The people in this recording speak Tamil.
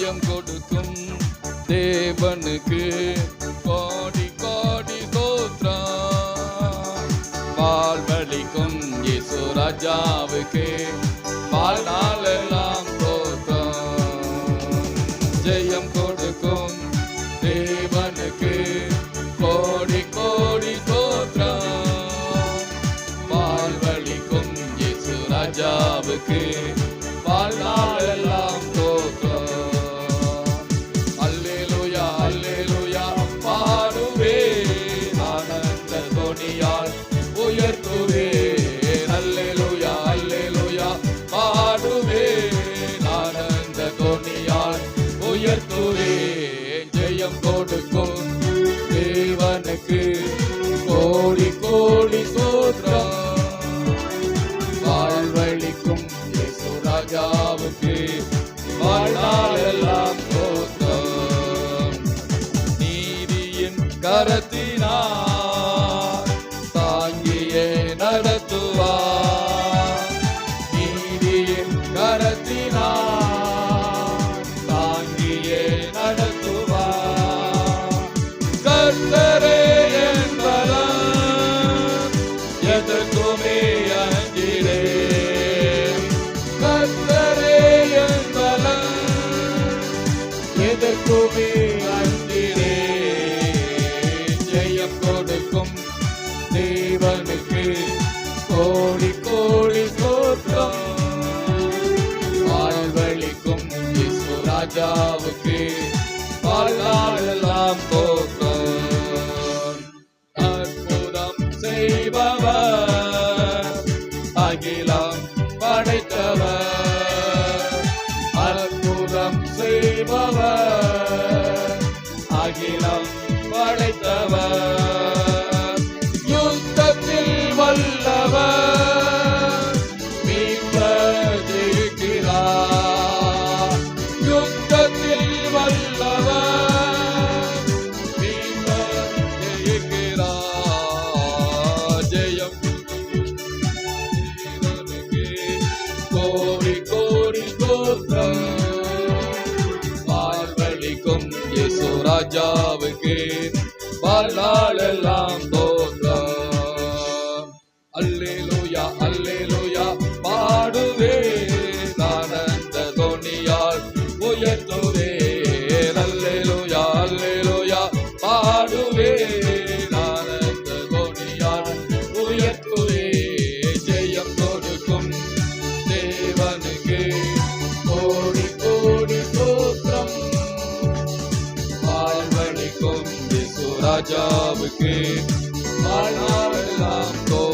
ஜெயம் கொடுக்கும் தேவனுக்கு கோடி கோடி தோற்றம் வாழ்வழிக்கும் இயேசு ராஜாவுக்கு வாழ்நாளெல்லாம் தோற்றம். ஜெயம் கொடுக்கும் தேவனுக்கு கோடி கோடி தோற்றம் வாழ்வழிக்கும் இயேசு ராஜாவுக்கு தேவனுக்கு கோடி கோடி சோத்ரம் வாழ்வழிக்கும் இயேசு ராஜாவுக்கு வாழ்நாளெல்லாம் நீதியின் கரத்தினார் எதற்குமே அஞ்சிடே கர்த்தரே என் பலம் எதற்குமே அஞ்சிடே ஜெயம் கொடுக்கும் தேவனுக்கு கோடி கோடி தோற்றம் வாழ்வழிக்கும் ராஜாவுக்கு படைத்தவர். ராஜாவுக்கு வாழ்நாளெல்லாம் தோற்றம் அல்லேலூயா அல்லேலூயா பாடுவே ஆனந்த தொனியால் உயர்த்துவே. ராஜாவுக்கு வாழ்நாளெல்லாம் தோற்றம்